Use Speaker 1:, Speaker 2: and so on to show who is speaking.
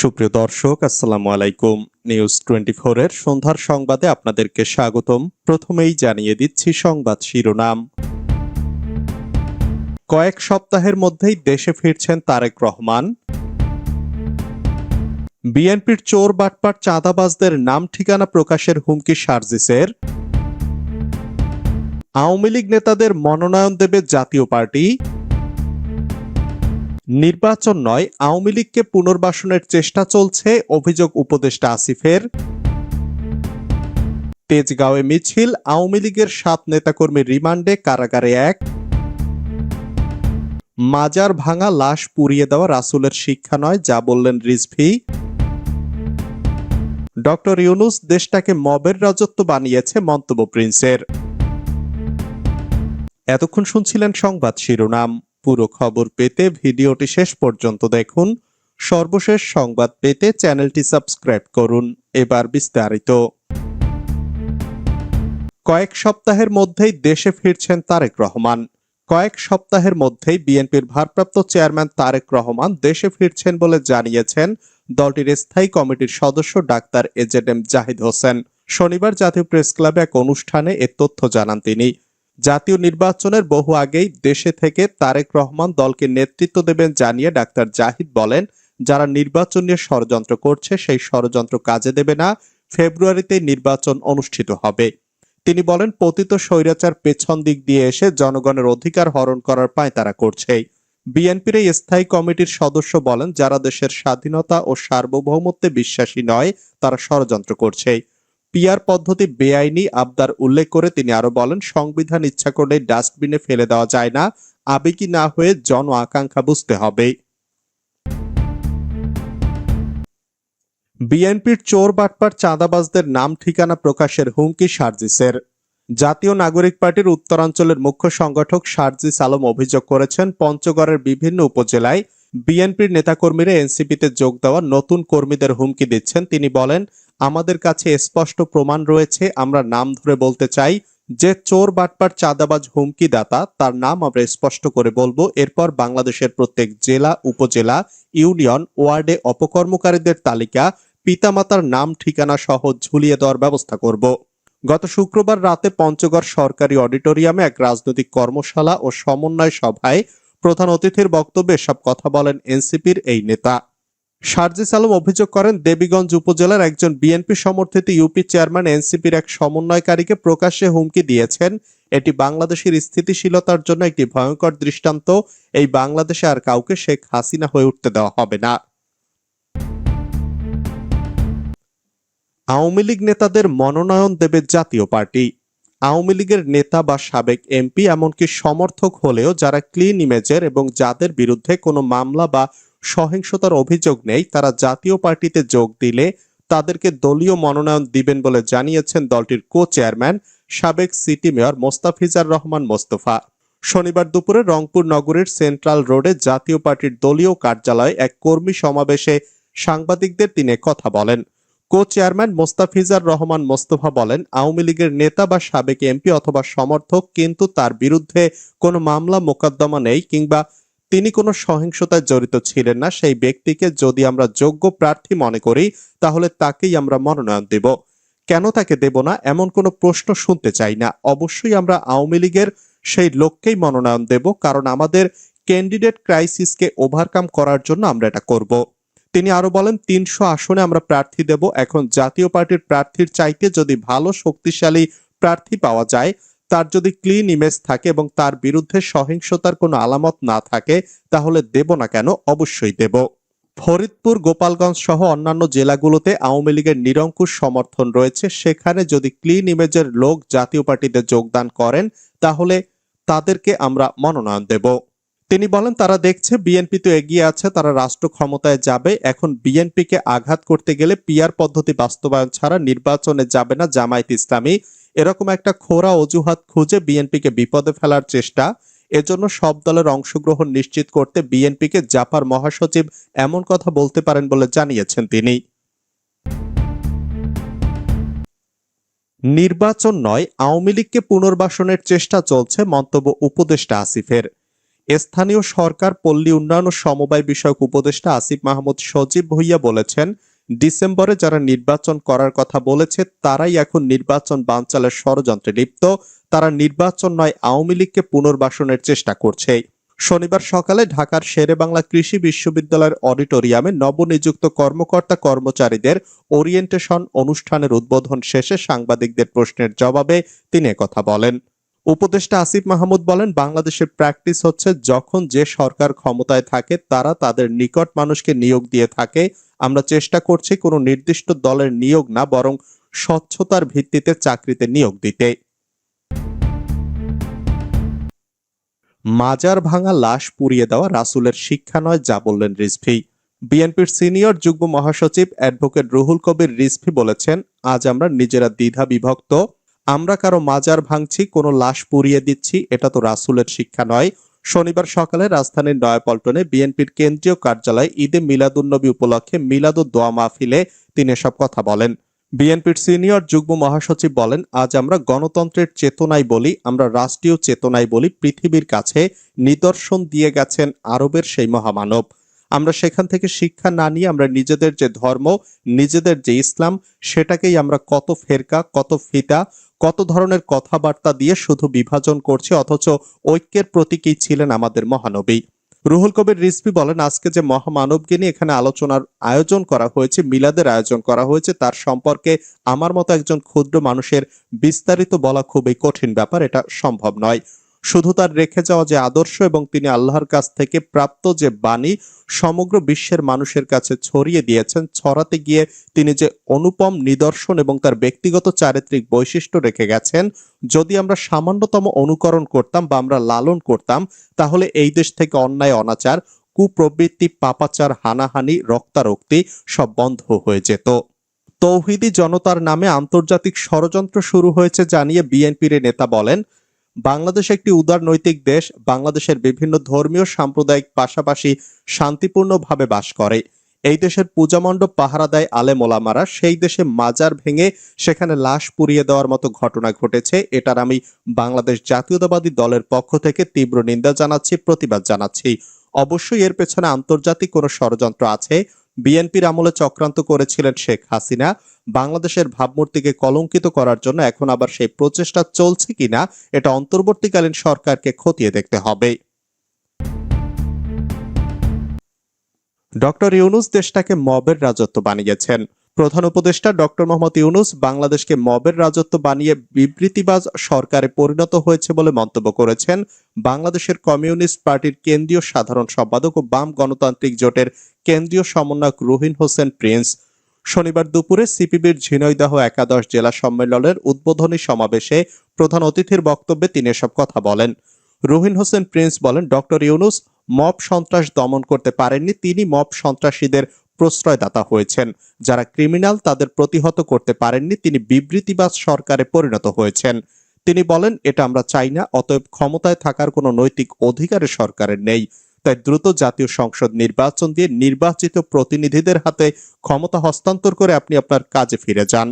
Speaker 1: সুপ্রিয় দর্শক, আসসালামু আলাইকুম। নিউজ টোয়েন্টি এর সন্ধ্যার সংবাদে আপনাদেরকে স্বাগতম। প্রথমেই জানিয়ে দিচ্ছি সংবাদ শিরোনাম। কয়েক সপ্তাহের মধ্যেই দেশে ফিরছেন তারেক রহমান। বিএনপির চোর বাটপাট চাঁদাবাজদের নাম ঠিকানা প্রকাশের হুমকি সার্জিসের। আওয়ামী লীগ নেতাদের মনোনয়ন দেবে জাতীয় পার্টি। নির্বাচন নয়, আওয়ামী লীগকে পুনর্বাসনের চেষ্টা চলছে, অভিযোগ উপদেষ্টা আসিফের। তেজগাঁওয়ে মিছিল, আওয়ামী লীগের সাত নেতাকর্মীর রিমান্ডে, কারাগারে এক। মাজার ভাঙা লাশ পুড়িয়ে দেওয়া রাসুলের শিক্ষা নয়, যা বললেন রিজভি। ডক্টর ইউনুস দেশটাকে মবের রাজত্ব বানিয়েছে, মন্তব্য প্রিন্সের। এতক্ষণ শুনছিলেন সংবাদ শিরোনাম। পুরো খবর পেতে ভিডিওটি শেষ পর্যন্ত দেখুন। সর্বশেষ সংবাদ পেতে চ্যানেলটি সাবস্ক্রাইব করুন। এবার বিস্তারিত। কয়েক সপ্তাহের মধ্যেই দেশে ফিরছেন তারেক রহমান। কয়েক সপ্তাহের মধ্যেই বিএনপির ভারপ্রাপ্ত চেয়ারম্যান তারেক রহমান দেশে ফিরছেন বলে জানিয়েছেন দলটির স্থায়ী কমিটির সদস্য doctor A Z M Zahid Hossain. শনিবার জাতীয় প্রেস ক্লাবে এক অনুষ্ঠানে এ তথ্য জানান তিনি। জাতীয় নির্বাচনের বহু আগেই দেশে থেকে তারেক রহমান দলকে নেতৃত্ব দেবেন জানিয়ে ডাক্তার জাহিদ বলেন, যারা নির্বাচন নিয়ে ষড়যন্ত্র করছে, সেই ষড়যন্ত্র কাজে দেবে না। ফেব্রুয়ারিতে নির্বাচন অনুষ্ঠিত হবে। তিনি বলেন, পতিত স্বৈরাচার পেছন দিক দিয়ে এসে জনগণের অধিকার হরণ করার পায় তারা করছে বিএনপির এই স্থায়ী কমিটির সদস্য বলেন, যারা দেশের স্বাধীনতা ও সার্বভৌমত্বে বিশ্বাসী নয়, তারা ষড়যন্ত্র করছে পিয়ার পদ্ধতি বেআইনি আবদার উল্লেখ করে তিনি আরও বলেন, সংবিধান ইচ্ছা করলে ডাস্টবিনে ফেলে দেওয়া যায় না। আবেগী না হয়ে জন আকাঙ্ক্ষা বুঝতে হবে। বিএনপির চোর বাটপার চাঁদাবাজদের নাম ঠিকানা প্রকাশের হুমকি সার্জিসের। জাতীয় নাগরিক পার্টির উত্তরাঞ্চলের মুখ্য সংগঠক সার্জিস আলম অভিযোগ করেছেন, পঞ্চগড়ের বিভিন্ন উপজেলায় বিএনপির নেতাকর্মীরা এনসিপিতে যোগ দেওয়া নতুন কর্মীদের হুমকি দিচ্ছেন। তিনি বলেন আমাদের কাছে স্পষ্ট প্রমাণ রয়েছে, আমরা নাম ধরে বলতে চাই যে চোর বাটপার চাঁদাবাজ হুমকি দাতা তার নাম আমরা স্পষ্ট করে বলব। এরপর বাংলাদেশের প্রত্যেক জেলা, উপজেলা, ইউনিয়ন, ওয়ার্ডে অপকর্মকারীদের তালিকা, পিতামাতার নাম, ঠিকানা সহ ঝুলিয়ে দেওয়ার ব্যবস্থা করব। গত শুক্রবার রাতে পঞ্চগড় সরকারি অডিটোরিয়ামে এক রাজনৈতিক কর্মশালা ও সমন্বয় সভায় প্রধান অতিথির বক্তব্যে সব কথা বলেন এনসিপির এই নেতা। সার্জিস আলম অভিযোগ করেন, দেবীগঞ্জ উপজেলার একজন বিএনপি সমর্থিত ইউপি চেয়ারম্যান এনসিপির এক সমন্বয়কারীকে প্রকাশ্যে হুমকি দিয়েছেন। এটি বাংলাদেশের স্থিতিশীলতার জন্য একটি ভয়ঙ্কর দৃষ্টান্ত। এই বাংলাদেশে আর কাউকে শেখ হাসিনা হয়ে উঠতে দেওয়া হবে না। আওয়ামী লীগ নেতাদের মনোনয়ন দেবে জাতীয় পার্টি। আওয়ামী লীগের নেতা বা সাবেক এমপি এমনকি সমর্থক হলেও যারা ক্লিন ইমেজের এবং যাদের বিরুদ্ধে কোনো মামলা বা সহিংসতার অভিযোগ নেই, তারা জাতীয় পার্টিতে যোগ দিলে তাদেরকে দলীয় মনোনয়ন দিবেন বলে জানিয়েছেন দলটির কো চেয়ারম্যান সাবেক সিটি মেয়র মোস্তাফিজার রহমান মোস্তফা। শনিবার দুপুরে রংপুর নগরীর সেন্ট্রাল রোডে জাতীয় পার্টির দলীয় কার্যালয়ে এক কর্মী সমাবেশে সাংবাদিকদের তিনি কথা বলেন। কো চেয়ারম্যান মোস্তাফিজার রহমান মোস্তফা বলেন, আওয়ামী লীগের নেতা বা সাবেক এমপি অথবা সমর্থক কিন্তু তার বিরুদ্ধে কোনো মামলা মোকদ্দমা নেই কিংবা তিনি কোনো সহিংসতায় জড়িত ছিলেন না। সেই ব্যক্তিকে যদি আমরা যোগ্য প্রার্থী মনে করি, তাহলে তাকেই আমরা মনোনয়ন দেব। কেন তাকে দেব না? এমন কোনো প্রশ্ন শুনতে চাই না। অবশ্যই আমরা আওয়ামী লীগের সেই লোককেই মনোনয়ন দেব, কারণ আমাদের ক্যান্ডিডেট ক্রাইসিসকে ওভারকাম করার জন্য আমরা এটা করব। তিনি আরও বলেন, তিনশো আসনে আমরা প্রার্থী দেব। এখন জাতীয় পার্টির প্রার্থীর চাইতে যদি ভালো, শক্তিশালী প্রার্থী পাওয়া যায় তার যদি ক্লিন ইমেজ থাকে এবং তার বিরুদ্ধে সহিংসতার কোনো আলামত না থাকে, তাহলে দেব না কেন? অবশ্যই দেব। ফরিদপুর, গোপালগঞ্জ সহ অন্যান্য জেলাগুলোতে আওয়ামী লীগের নিরঙ্কুশ সমর্থন রয়েছে। সেখানে যদি ক্লিন ইমেজের লোক জাতীয় পার্টিতে যোগদান করেন, তাহলে তাদেরকে আমরা মনোনয়ন দেব। তিনি বলেন, তারা দেখছে বিএনপি তো এগিয়ে আছে, তারা রাষ্ট্র ক্ষমতায় যাবে। এখন বিএনপিকে আঘাত করতে গেলে পিয়ার পদ্ধতি বাস্তবায়ন ছাড়া নির্বাচনে যাবে না জামায়াত ইসলামী। এরকম একটা খোরা অজুহাত খুঁজে বিএনপিকে বিপদে ফেলার চেষ্টা। এজন্য সব দলের অংশগ্রহণ নিশ্চিত করতে বিএনপিকে জাপার মহাসচিব এমন কথা বলতে পারেন বলে জানিয়েছেন তিনি। নির্বাচন নয়, আওয়ামী লীগকে পুনর্বাসনের চেষ্টা চলছে, মন্তব্য উপদেষ্টা আসিফের। স্থানীয় সরকার পল্লী উন্নয়ন ও সমবায় বিষয়ক উপদেষ্টা আসিফ মাহমুদ সজীব ভুইয়া বলেছেন, ডিসেম্বরে যারা নির্বাচন করার কথা বলেছে, তারাই এখন নির্বাচন বানচালের ষড়যন্ত্রে লিপ্ত। তারা নির্বাচন নয়, আওয়ামী লীগকে পুনর্বাসনের চেষ্টা করছে। শনিবার সকালে ঢাকার শেরেবাংলা কৃষি বিশ্ববিদ্যালয়ের অডিটোরিয়ামে নবনিযুক্ত কর্মকর্তা কর্মচারীদের ওরিয়েন্টেশন অনুষ্ঠানের উদ্বোধন শেষে সাংবাদিকদের প্রশ্নের জবাবে তিনি কথা বলেন। উপদেষ্টা আসিফ মাহমুদ বলেন, বাংলাদেশের প্র্যাকটিস হচ্ছে যখন যে সরকার ক্ষমতায় থাকে, তারা তাদের নিকট মানুষকে নিয়োগ দিয়ে থাকে। আমরা চেষ্টা করছি কোনো নির্দিষ্ট দলের নিয়োগ না, বরং স্বচ্ছতার ভিত্তিতে চাকরিতে নিয়োগ দিতে। মাজার ভাঙা লাশ পুড়িয়ে দেওয়া রাসুলের শিক্ষা নয়, যা বললেন রিজভি। বিএনপির সিনিয়র যুগ্ম মহাসচিব অ্যাডভোকেট রুহুল কবির রিজভি বলেছেন, আজ আমরা নিজেরা দ্বিধা বিভক্ত আমরা কারও মাজার ভাঙছি, কোনো লাশ পুড়িয়ে দিচ্ছি, এটা তো রাসুলের শিক্ষা নয়। শনিবার সকালে রাজধানীর নয়াপল্টনে বিএনপির কেন্দ্রীয় কার্যালয়ে ঈদে মিলাদুন্নবী উপলক্ষে মিলাদু দোয়া মাহফিলে তিনি এসব কথা বলেন। বিএনপির সিনিয়র যুগ্ম মহাসচিব বলেন, আজ আমরা গণতন্ত্রের চেতনায় বলি, আমরা রাষ্ট্রীয় চেতনায় বলি, পৃথিবীর কাছে নিদর্শন দিয়ে গেছেন আরবের সেই মহামানব। আমরা সেখান থেকে শিক্ষা না নিয়ে আমরা নিজেদের যে ধর্ম, নিজেদের যে ইসলাম, সেটাকেই আমরা কত ফেরকা, কত ফিতা, কত ধরনের কথাবার্তা দিয়ে শুধু বিভাজন করছি, অথচ ঐক্যের প্রতীকই ছিলেন আমাদের মহানবী। রুহুল কবির রিসপি বলেন, আজকে যে মহামানবকে নিয়ে এখানে আলোচনার আয়োজন করা হয়েছে, মিলাদের আয়োজন করা হয়েছে, তার সম্পর্কে আমার মতো একজন ক্ষুদ্র মানুষের বিস্তারিত বলা খুবই কঠিন ব্যাপার, এটা সম্ভব নয়। শুধু তার রেখে যাওয়া যে আদর্শ এবং তিনি আল্লাহর কাছ থেকে প্রাপ্ত যে বাণী সমগ্র বিশ্বের মানুষের কাছে ছড়িয়ে দিয়েছেন, ছড়াতে গিয়ে তিনি যে অনুপম নিদর্শন এবং তার ব্যক্তিগত চারিত্রিক বৈশিষ্ট্য রেখে গেছেন, যদি আমরা সামান্যতম অনুকরণ করতাম বা আমরা লালন করতাম, তাহলে এই দেশ থেকে অন্যায়, অনাচার, কুপ্রবৃত্তি, পাপাচার, হানাহানি, রক্তারক্তি সব বন্ধ হয়ে যেত। তৌহিদি জনতার নামে আন্তর্জাতিক ষড়যন্ত্র শুরু হয়েছে, জানিয়ে বিএনপির নেতা বলেন বাংলাদেশ একটি উদার নৈতিক দেশ, বাংলাদেশের বিভিন্ন ধর্মীয় সাম্প্রদায়িক পাশাপাশি শান্তিপূর্ণভাবে বাস করে। এই দেশের পূজামণ্ডপ পাহারা দেয় আলেম ওলামারা সেই দেশে মাজার ভেঙে সেখানে লাশ পুড়িয়ে দেওয়ার মতো ঘটনা ঘটেছে। এটার আমি বাংলাদেশ জাতীয়তাবাদী দলের পক্ষ থেকে তীব্র নিন্দা জানাচ্ছি, প্রতিবাদ জানাচ্ছি। অবশ্যই এর পেছনে আন্তর্জাতিক কোনো ষড়যন্ত্র আছে। বিএনপির আমলে চক্রান্ত করেছিলেন শেখ হাসিনা। বাংলাদেশের ভাবমূর্তিকে কলঙ্কিত করার জন্য এখন আবার সেই প্রচেষ্টা চলছে কিনা, এটা অন্তর্বর্তীকালীন সরকারকে খতিয়ে দেখতে হবে। ডক্টর ইউনুস দেশটাকে মবের রাজত্ব বানিয়েছেন। প্রধান উপদেষ্টা ডক্টর মোহাম্মদ ইউনুস বাংলাদেশকে মবের রাজত্ব বানিয়ে বিবৃতিবাজ সরকারে পরিণত হয়েছে বলে মন্তব্য করেছেন। বাংলাদেশের কমিউনিস্ট পার্টির কেন্দ্রীয় সাধারণ সম্পাদক ও বাম গণতান্ত্রিক জোটের কেন্দ্রীয় সমন্বয়ক রুহিন হোসেন প্রিন্স। শনিবার দুপুরে সিপিবির ঝিনাইদহ একাদশ জেলা সম্মেলনের উদ্বোধনী সমাবেশে প্রধান অতিথির বক্তব্যে তিনি এসব কথা বলেন। রুহিন হোসেন প্রিন্স বলেন, ডক্টর ইউনুস মব সন্ত্রাস দমন করতে পারেননি, তিনি মব সন্ত্রাসীদের প্রশ্রয়দাতা হয়েছেন। যারা ক্রিমিনাল, তাদের প্রতিহত করতে পারেননি, তিনি বিবৃতিবাজ সরকারে পরিণত হয়েছেন। তিনি বলেন, এটা আমরা চাই না, অতএব ক্ষমতায় থাকার কোনো নৈতিক অধিকারের সরকারের নেই। তাই দ্রুত জাতীয় সংসদ নির্বাচন দিয়ে নির্বাচিত প্রতিনিধিদের হাতে ক্ষমতা হস্তান্তর করে আপনি আপনার কাজে ফিরে যান।